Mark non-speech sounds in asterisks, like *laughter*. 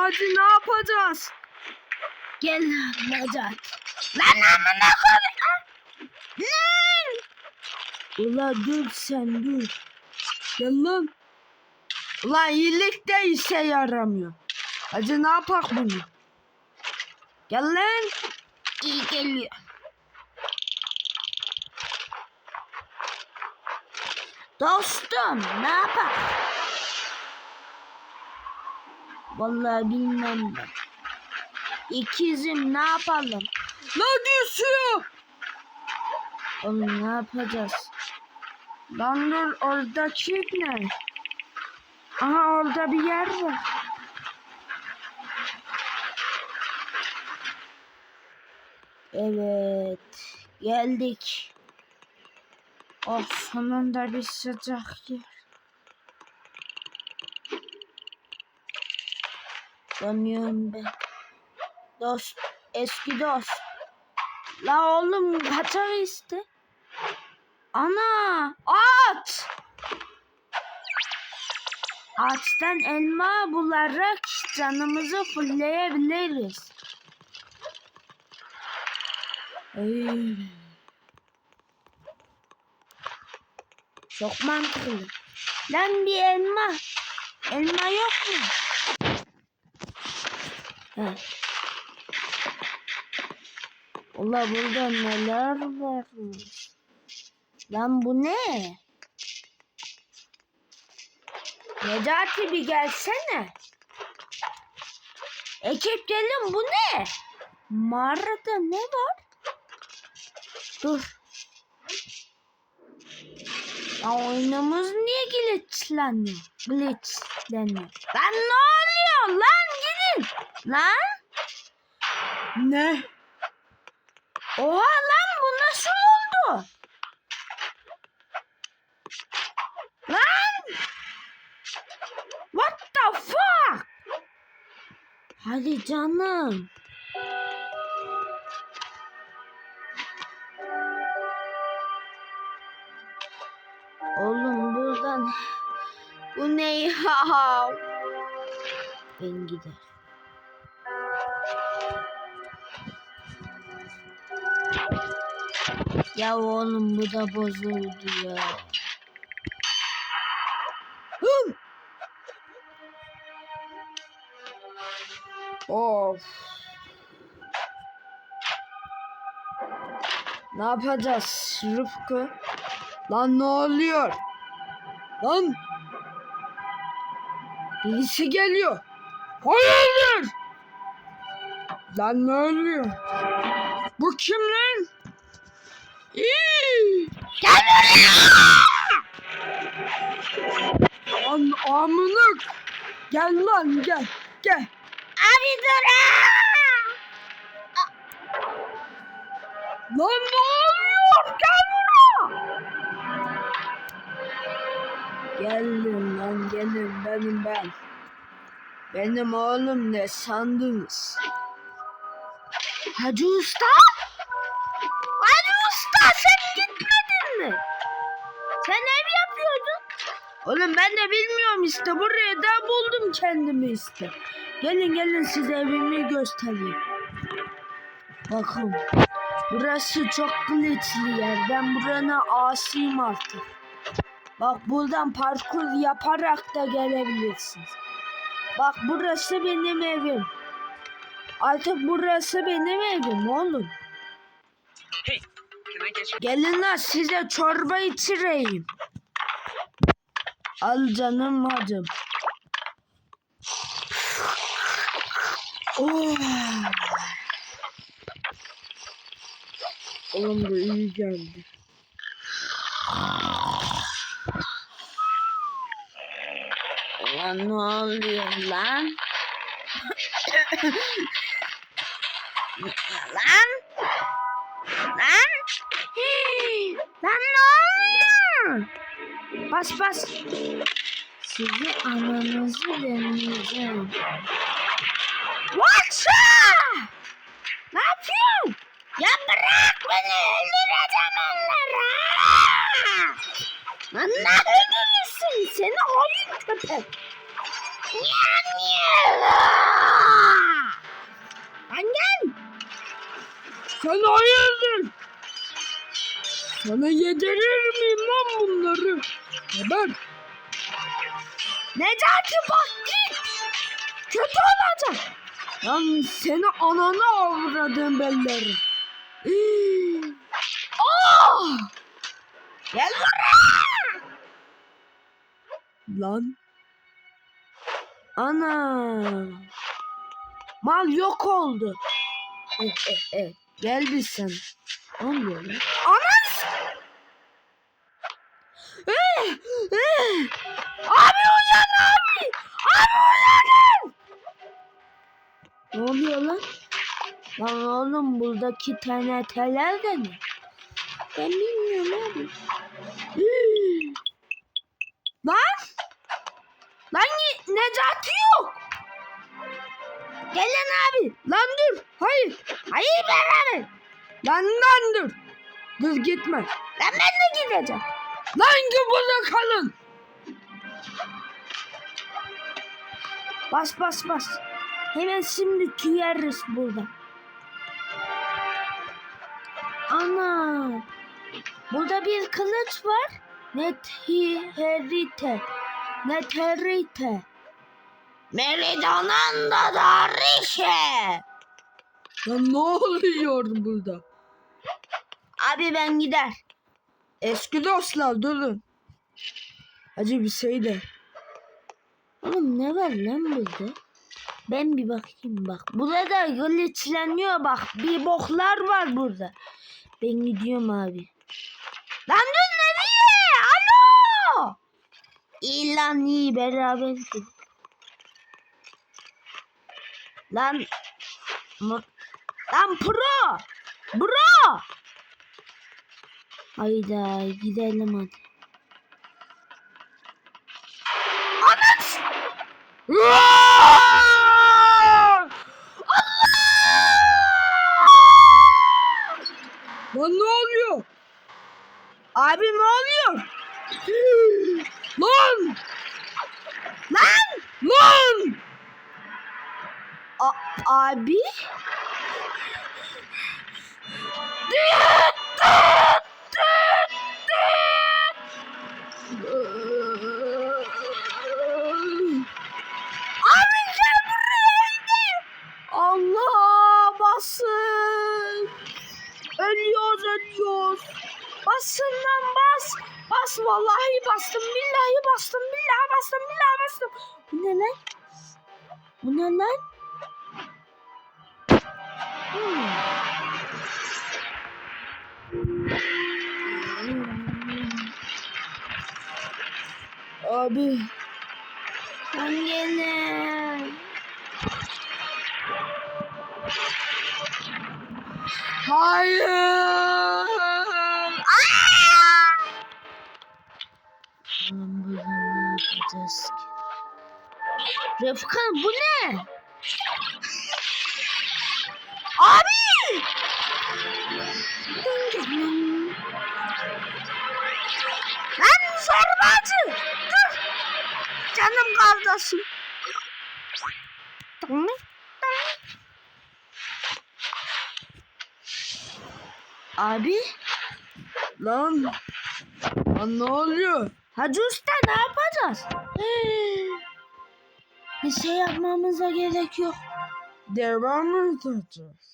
hadi ne yapacağız? Gel Necat. Lan amına. Lan. Ula dur sen dur. Gel lan. Ulan iyilik de işe yaramıyor. Hadi ne yapak bunu? Gel lan. İyi geliyor. Dostum ne yapar? Vallahi bilmem ben. İkizim ne yapalım? Lan düşüyor. Oğlum ne yapacağız? Lan dur oradaki ne? Aha orada bir yer var. Evet. Geldik. Oh sonunda bir sıcak yer. Dönüyorum ben. Dost. Eski dost. La oğlum kaçar işte. Ana at. Ağaçtan elma bularak canımızı fullleyebiliriz. Ay. Çok mantıklı. Lan bir elma. Elma yok mu? He. Ula burada neler varmış. Lan bu ne? Necati bir gelsene. Ekip gelin bu ne? Mağarada ne var? Dur. Ya oyunumuz niye glitchleniyor? Glitchleniyor. Lan ne oluyor? Lan gidin. Lan. Ne? Oha lan bu nasıl oldu? Lan. What the fuck? Hadi canım. Oğlum buradan bu ne ya? Ben gider. Ya oğlum bu da bozuldu ya. Hım. Of. Ne yapacağız Rıfkı? Lan ne oluyor? Lan. Birisi geliyor. Hayırdır? Lan ne oluyor? Bu kim lan? Gel buraya! Lan amınık. Gel lan gel. Gel. Abi dur! Lan ne oluyor? Gel buraya. Gelin lan gelin benim ben. Benim oğlum ne sandınız? Hacı Usta? Oğlum ben de bilmiyorum işte buraya da buldum kendimi işte. Gelin gelin size evimi göstereyim. Bakın. Burası çok glitchli yer. Ben burana asiyim artık. Bak buradan parkur yaparak da gelebilirsiniz. Bak burası benim evim. Artık burası benim evim oğlum. Hey? Gelin lan size çorba içireyim. Al canım hacım. Oh. Oğlum bu iyi geldi. Lan ne oluyor lan? lan? Lan? Lan ne oluyor? Bas bas. Sizi ananızı deneyeceğim. Watcha! Ne yapıyorsun? Ya bırak beni öldüreceğim onları. Lan ne öldürürsün seni oyun köpek. Lan gel. Sen hayırdır? Sana yedirir miyim lan bunları? Haber. Necati bak git. Kötü olacak. Lan seni anana avradım bellerim. Oh! Gel buraya. Lan. Ana. Mal yok oldu. Eh, eh, eh. Gel bir sen. Ne oluyor lan? Anas! Eh, eh. Abi uyan abi! Abi uyanın! Ne oluyor lan? Lan oğlum buradaki TNT'ler de ne? Ben bilmiyorum abi. Üy. *gasps* Lan! Lan Necati yok! Gelin abi. Lan dur. Hayır. Hayır beraber. Lan lan dur. Dur gitme. Lan ben de gideceğim. Lan ki burada kalın. Bas bas bas. Hemen şimdi tüyeriz burada. Ana. Burada bir kılıç var. Neterite. Neterite. Meridananda da rişe. Lan ne oluyor burada? Abi ben gider. Eski dostlar durun. Acı bir şey de. Oğlum ne var lan burada? Ben bir bakayım bak. Burada glitchleniyor bak. Bir boklar var burada. Ben gidiyorum abi. Lan dur nereye? Alo! İyi lan iyi beraber. Lan Lan pro! Bro! Hayda gidelim hadi. Lan ne oluyor? Abi ne oluyor? Lan! Lan! Lan! A abi? Bastım billahi bastım billahi bastım. Bu ne lan? Bu ne lan? Hmm. Abi. Ben gene. Hayır. Refika bu ne? Abi! Lan zorbacı! Dur! Canım kardeşim. Tamam. Abi? Lan. Lan ne oluyor? Hacı Usta ne yapacağız? Bir şey yapmamıza gerek yok. Devam edeceğiz.